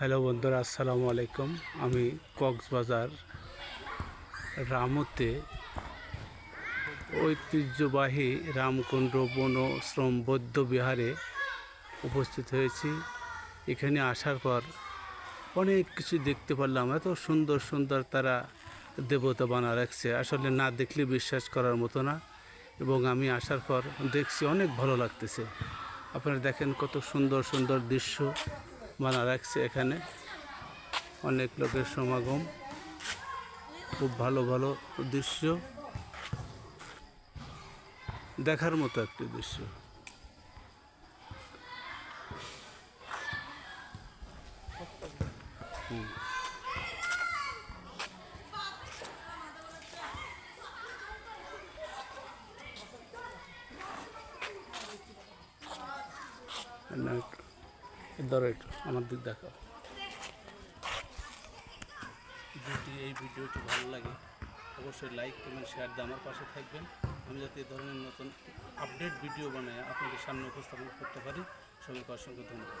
Hello বন্ধুরা, আসসালামু আলাইকুম। আমি কক্সবাজার রামতে ঐতিহ্যবাহী রামকুণ্ড বন শ্রম বৌদ্ধ বিহারে উপস্থিত হয়েছি। এখানে আসার পর অনেক কিছু দেখতে পারলাম। এত সুন্দর সুন্দর তারা দেবতা বানা রাখছে। আসলে না দেখলে বিশ্বাস করার মতো না এবং আমি আসার পর দেখছি অনেক ভালো লাগতেছে। আপনারা দেখেন কত সুন্দর সুন্দর দৃশ্য। বানা রাখছে এখানে। অনেক লোকের সমাগম। খুব ভালো ভালো দৃশ্য। দেখার মতো একটি দৃশ্য। হুম। ধরো একটু, আমার দিক দেখাও। যদি এই ভিডিওটি ভালো লাগে, অবশ্যই লাইক, কমেন্ট শেয়ার দিয়ে আমার পাশে থাকবেন। আমি যাতে এই ধরনের নতুন আপডেট ভিডিও বানাই আপনাদের সামনে উপস্থাপন করতে পারি। সবাইকে অসংখ্য ধন্যবাদ।